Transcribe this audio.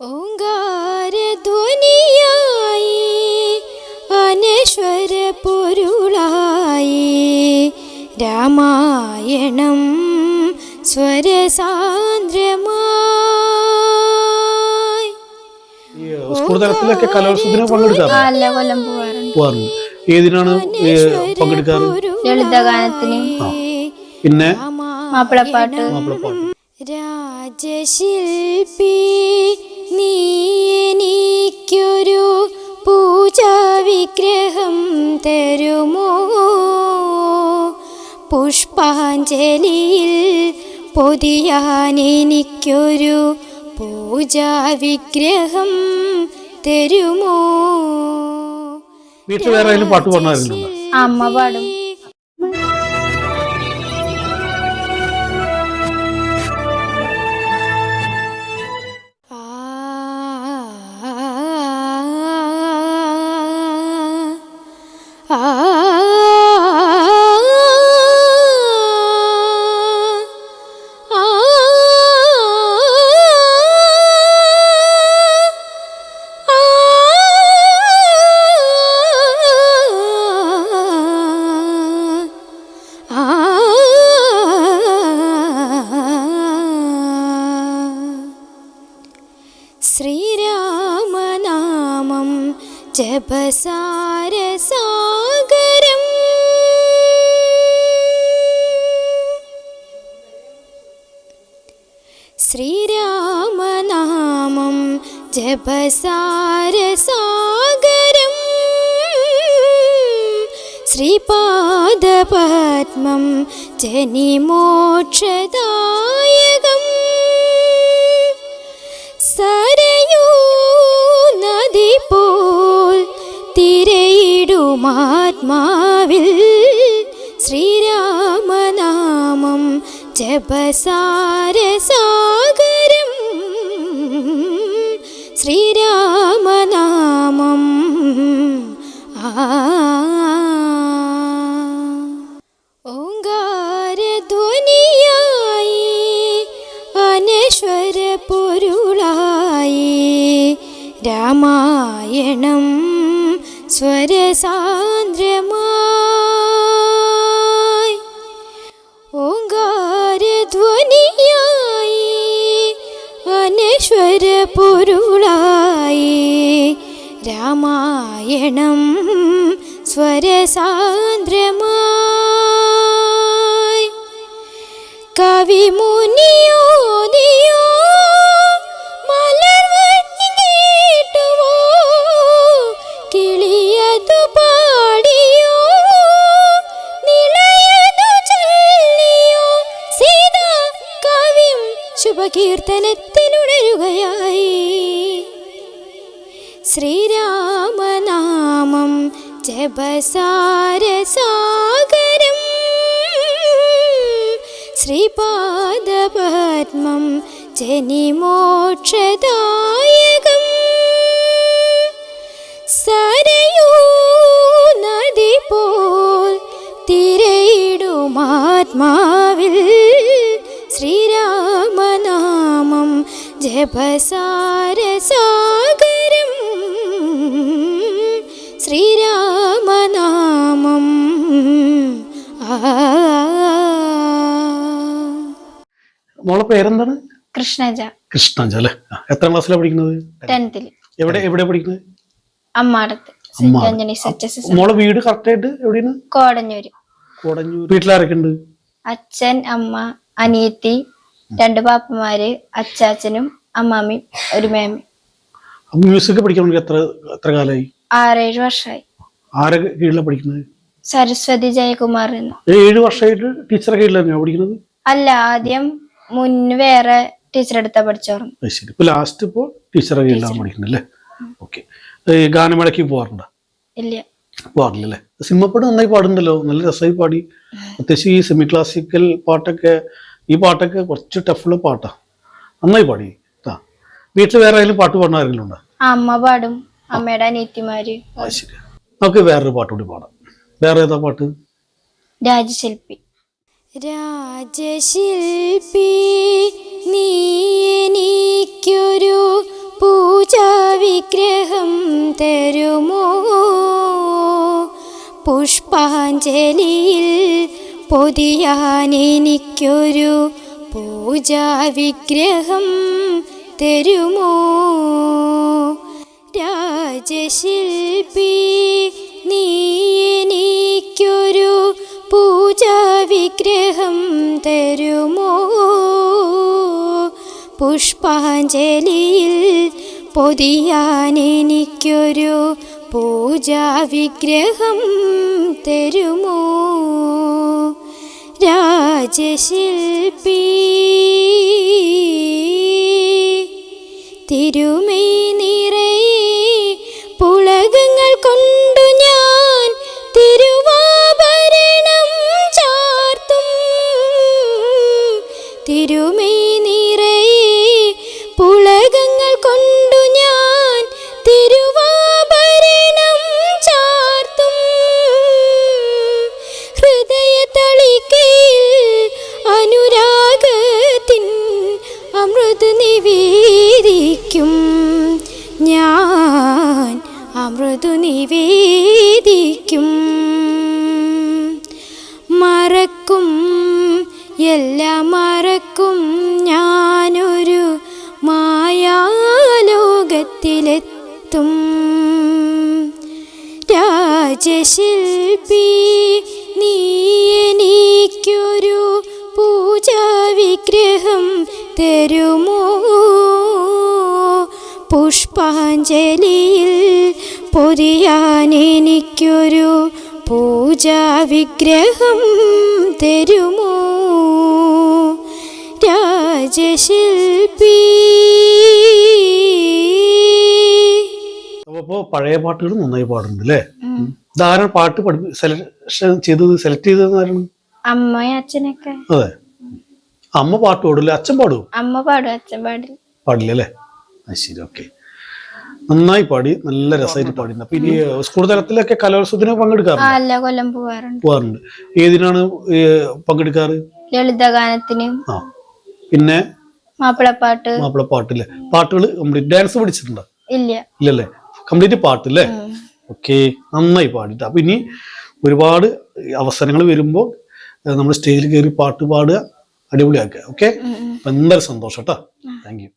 ഓങ്കാരധ്വനിയായി അനശ്വര പൊരുളായി. Ramayanam സ്വരസാന്ദ്രമായി. School തലത്തിലൊക്കെ കലോത്സവത്തിന് പങ്കെടുക്കാറ്? എല്ലാ കൊല്ലം പോവാറുണ്ട്. പോവാറുണ്ട്. ഏതിനാണ് പങ്കെടുക്കാറ്? ലളിതഗാനത്തിന്. പിന്നെ? മാപ്പിളപ്പാട്ട്. മാപ്പിളപ്പാട്ട്. രാജശില്പി നീ എനിക്കൊരു പൂജാവിഗ്രഹം തരുമോ? പുഷ്പാഞ്ജലിയിൽ പൊതിയാൻ എനിക്കൊരു പൂജാവിഗ്രഹം തരുമോ? വീട്ടിൽ വേറെ ആരെങ്കിലും പാട്ട് പാടുന്നായിരുന്നുണ്ടോ അമ്മ പാടും. जसारसागरम् श्रीरामनामं ज श्रीपादपद्मं जनिमोक्षदा തിരയിടുമാത്മാവിൽ ശ്രീരാമനാമം ജപസാരസാഗരം. ശ്രീരാമനാമം. ഓങ്കാരധ്വനിയായി അനശ്വര പൊരുളായി രാമായണം സ്വരസാന്ദ്രമായി. ഓങ്കാരധ്വനിയായി അനശ്വര പൊരുളായി രാമായണം സ്വരസാന്ദ്രമായി. കവിമുനിയോ ശുഭകീർത്തനത്തിനുണരുകയായി ശ്രീരാമനാമം ജപസാരസാഗരം. ശ്രീപാദപത്മം ജനിമോക്ഷദായകം. സരയൂ നദി പോൽ തിരയിടുമാത്മാവിൽ ശ്രീരാമനാമം ജപസാരസാഗരം ശ്രീരാമനാമം. മോളെ പേരെന്താണ്? കൃഷ്ണജ. കൃഷ്ണജ അല്ലേ? എത്ര ക്ലാസ്സിലാണ് പഠിക്കുന്നത്? ടെൻത്തിൽ. എവിടെ എവിടെ പഠിക്കുന്നത്? അമ്മാടത്ത് മോളെ വീട് കറക്റ്റ് ആയിട്ട് എവിടെയാണ്? കോടഞ്ഞൂര്. കോടഞ്ഞൂർ വീട്ടിലാരൊക്കെ ഉണ്ട് അച്ഛൻ അമ്മ അനിയത്തി രണ്ട് പാപ്പമാര് അച്ചാച്ചനും അമ്മാമ്മയും ഒരു അപ്പൊ മ്യൂസിക് പഠിക്കാൻ വേണ്ടി എത്ര എത്ര കാലമായി? ആറേഴ് വർഷമായി. ആരെ കീഴിലാണ് പഠിക്കുന്നത്? സരസ്വതി ജയകുമാർ എന്ന്. ഏഴ് വർഷമായിട്ട് ടീച്ചറെ കീഴിലാണ് പഠിക്കുന്നത്? അല്ല ആദ്യം മുന്ന് വേറെ ടീച്ചർ എടുത്താ പഠിച്ചോർന്നു. അത് ശരി. ഇപ്പൊ ലാസ്റ്റ് ഇപ്പോ ടീച്ചറെ കീഴിലാണ് പഠിക്കുന്നത് അല്ലേ? ഓക്കെ ഗാനമേളയ്ക്ക് പോകാറുണ്ടോ ഇല്ല. പാടില്ലല്ലേ സിനിമപ്പാട്ട് നന്നായി പാടുണ്ടല്ലോ നല്ല രസമായി പാടി. പ്രത്യേകിച്ച് ഈ സെമി ക്ലാസിക്കൽ പാട്ടൊക്കെ ഈ പാട്ടൊക്കെ കുറച്ച് ടഫുള്ള പാട്ടാ. നന്നായി പാടി. വീട്ടിൽ വേറെ ആരെങ്കിലും പാട്ട് പാടുന്ന ആരെങ്കിലും ഉണ്ടോ? അമ്മ പാടും. അമ്മയുടെ അനിയത്തിമാര് ശരി. നമുക്ക് വേറൊരു പാട്ട് കൂടി പാടാം. വേറെ ഏതാ പാട്ട്? രാജശില്പി. രാജശില്പി നീ എനിക്കൊരു വിഗ്രഹം പൂജാവിഗ്രഹം തരുമോ? പുഷ്പാഞ്ജലിയിൽ പൊതിയാൻ എനിക്കൊരു പൂജാവിഗ്രഹം തരുമോ? രാജശില്പി നീ എനിക്കൊരു പൂജാവിഗ്രഹം തരുമോ? പുഷ്പാഞ്ജലിയിൽ പൊതിയാൻ എനിക്കൊരു പൂജാവിഗ്രഹം തരുമോ? രാജശില്പി തിരുമൈ നിറയെ പുളകങ്ങൾ കൊണ്ടു ഞാൻ തിരുവാഭരണം ചാർത്തും. തിരുമേ നിറയെ പുളകങ്ങൾ കൊണ്ടു ഞാൻ തിരുവാഭരണം ചാർത്തും. ഹൃദയ തളിക്കയിൽ അനുരാഗത്തിൻ അമൃത് നിവേദിക്കും ഞാൻ അമൃതു നിവേദിക്കും. മറക്കും എല്ലാം മറക്കും. ഞാനൊരു മായാലോകത്തിലെത്തും. രാജശില്പി നീ എനിക്കൊരു പൂജാവിഗ്രഹം തരുമോ? പുഷ്പാഞ്ജലിയിൽ പൊതിയാൻ എനിക്കൊരു പൂജാവിഗ്രഹം തരുമോ? രാജശില്പി. അപ്പോൾ പഴയ പാട്ടുകൾ നന്നായി പാടുന്നുണ്ട് അല്ലേ? ധാരാളം പാട്ട് പഠിപ്പി സെലക്ഷൻ ചെയ്തത് സെലക്ട് ചെയ്തത് ആരാണ്? അമ്മയും അച്ഛനൊക്കെ. അതെ. അമ്മ പാട്ട് പാടില്ല അച്ഛൻ പാടും അമ്മ പാടും അച്ഛൻ പാടില്ല. പാടില്ല അല്ലേ? ശരി ഓക്കെ നന്നായി പാടി നല്ല രസമായിട്ട് പാടി അപ്പൊ ഇനി സ്കൂൾ തലത്തിലൊക്കെ കലോത്സവത്തിന് പങ്കെടുക്കാറുണ്ട്? എല്ലാ കൊല്ലം പോവാറുണ്ട്. പോകാറുണ്ട് ഏതിനാണ് പങ്കെടുക്കാറ്? ലളിതഗാനത്തിന്. ആ. പിന്നെ? മാപ്പിളപ്പാട്ട്. മാപ്പിളപ്പാട്ടില്ലേ? പാട്ടുകൾ കംപ്ലീറ്റ് ഡാൻസ് പഠിച്ചിട്ടുണ്ടോ? ഇല്ല. ഇല്ലല്ലേ? കംപ്ലീറ്റ് പാട്ടില്ലേ? ഓക്കെ. നന്നായി പാടിട്ട് അപ്പൊ ഇനി ഒരുപാട് അവസരങ്ങൾ വരുമ്പോൾ നമ്മൾ സ്റ്റേജിൽ കയറി പാട്ട് പാടുക അടിപൊളിയാക്കുക. ഓക്കെ? എന്തായാലും സന്തോഷം കേട്ടോ താങ്ക് യു